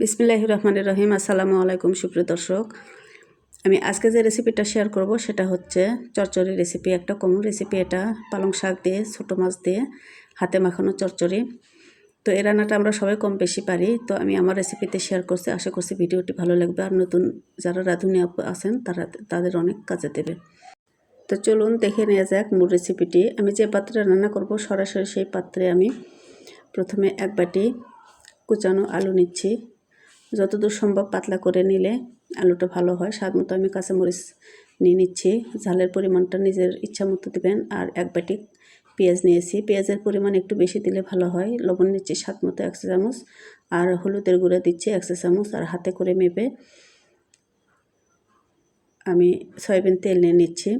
বিসমিল্লাহ রহমান রহিম আসসালামু আলাইকুম সুপ্রিয় দর্শক। আমি আজকে যে রেসিপিটা শেয়ার করব সেটা হচ্ছে চচ্চড়ি রেসিপি, একটা কমন রেসিপি এটা, পালং শাক দিয়ে, ছোটো মাছ দিয়ে, হাতে মাখানো চচ্চড়ি তো এই রান্নাটা আমরা সবাই কম বেশি পারি, তো আমি আমার রেসিপিতে শেয়ার করছি, আশা করছি ভিডিওটি ভালো লাগবে। আর নতুন যারা রাঁধুনি আছেন, তারা তাদের অনেক কাজে দেবে। তো চলুন দেখে নেওয়া যাক মূল রেসিপিটি। আমি যে পাত্রে রান্না করব, সরাসরি সেই পাত্রে আমি প্রথমে এক বাটি কুচানো আলু নিচ্ছি। যতদূর সম্ভব পাতলা করে নিলে আলুটা ভালো হয়। স্বাদ মতো আমি কাঁচামরিচ নিয়ে নিচ্ছি। ঝালের পরিমাণটা নিজের ইচ্ছা মতো দেবেন। আর এক বাটি পেঁয়াজ নিয়েছি। পেঁয়াজের পরিমাণ একটু বেশি দিলে ভালো হয়। লবণ নিচ্ছি স্বাদ মতো একশো চামচ। আর হলুদের গুঁড়া দিচ্ছি একশো চামচ। আর হাতে করে মেপে আমি সয়াবিন তেল নিয়ে নিচ্ছি।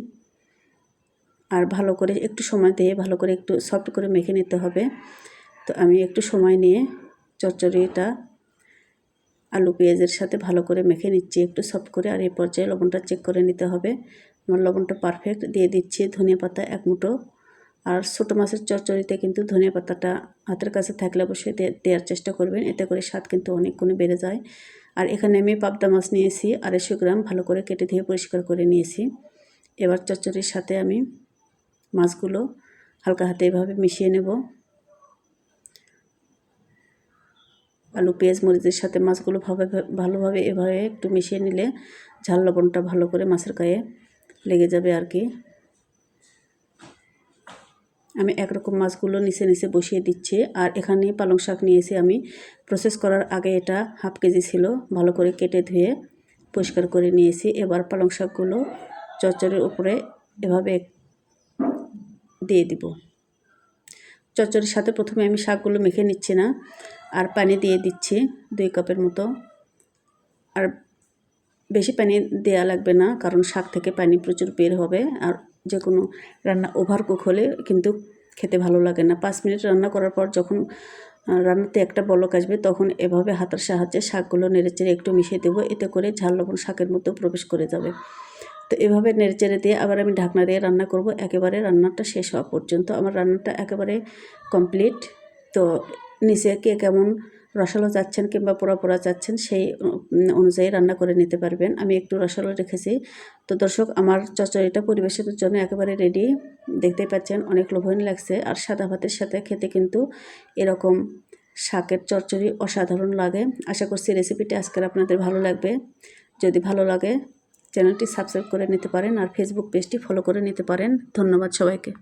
আর ভালো করে একটু সময় দিয়ে ভালো করে একটু সফট করে মেখে নিতে হবে। তো আমি একটু সময় নিয়ে চচ্চড়িটা আলু পেঁয়াজের সাথে ভালো করে মেখে নিচ্ছি, একটু সফট করে। আর এই পর্যায়ে লবণটা চেক করে নিতে হবে। আমার লবণটা পারফেক্ট দিয়ে দিচ্ছি ধনিয়া পাতা এক মুঠো। আর ছোটো মাছের চচ্চড়িতে কিন্তু ধনিয়া পাতাটা হাতের কাছে থাকলে অবশ্যই দেওয়ার চেষ্টা করবেন। এতে করে স্বাদ কিন্তু অনেক গুণে বেড়ে যায়। আর এখানে আমি পাবদা মাছ নিয়েছি, আড়াইশো গ্রাম ভালো করে কেটে ধুয়ে পরিষ্কার করে নিয়েছি। এবার চচ্চড়ির সাথে আমি মাছগুলো হালকা হাতে এভাবে মিশিয়ে নেব। আলু পেঁয়াজ মরিচের সাথে মাছগুলো ভাবে ভালোভাবে এভাবে একটু মিশিয়ে নিলে ঝাল লবণটা ভালো করে মাছের গায়ে লেগে যাবে আর কি। আমি একরকম মাছগুলো নিচে নিচে বসিয়ে দিচ্ছি আর এখানে পালং শাক নিয়েছি আমি। প্রসেস করার আগে এটা হাফ কেজি ছিল, ভালো করে কেটে ধুয়ে পরিষ্কার করে নিয়েছি। এবার পালং শাকগুলো চচ্চড়ির উপরে এভাবে দিয়ে দিব। চচ্চড়ির সাথে প্রথমে আমি শাকগুলো মেখে নিচ্ছি না। আর পানি দিয়ে দিচ্ছি দুই কাপের মতো। আর বেশি পানি দেয়া লাগবে না, কারণ শাক থেকে পানি প্রচুর বের হবে। আর যে কোনো রান্না ওভার কুক হলে কিন্তু খেতে ভালো লাগে না। পাঁচ মিনিট রান্না করার পর যখন রান্নাতে একটা বলক আসবে, তখন এভাবে হাতের সাহায্যে শাকগুলো নেড়েচেড়ে একটু মিশিয়ে দেবো। এতে করে ঝাল লবণ শাকের মধ্যে প্রবেশ করে যাবে। তো এভাবে নেড়েচেড়ে দিয়ে আবার আমি ঢাকনা দিয়ে রান্না করব। একেবারে রান্নাটা শেষ হওয়া পর্যন্ত। আমার রান্নাটা একেবারে কমপ্লিট তো নিচে কে কেমন রসালো চাচ্ছেন কিংবা পোড়া পোড়া চাচ্ছেন সেই অনুযায়ী রান্না করে নিতে পারবেন। আমি একটু রসালো রেখেছি। তো দর্শক, আমার চচড়িটা পরিবেশের জন্য একেবারে রেডি দেখতেই পাচ্ছেন, অনেক লোভনীয় লাগছে। আর সাদা ভাতের সাথে খেতে কিন্তু এরকম শাকের চচ্চড়ি অসাধারণ লাগে। আশা করছি রেসিপিটি আজকের আপনাদের ভালো লাগবে। যদি ভালো লাগে চ্যানেলটি সাবস্ক্রাইব করে নিতে পারেন আর ফেসবুক পেজটি ফলো করে নিতে পারেন। ধন্যবাদ সবাইকে।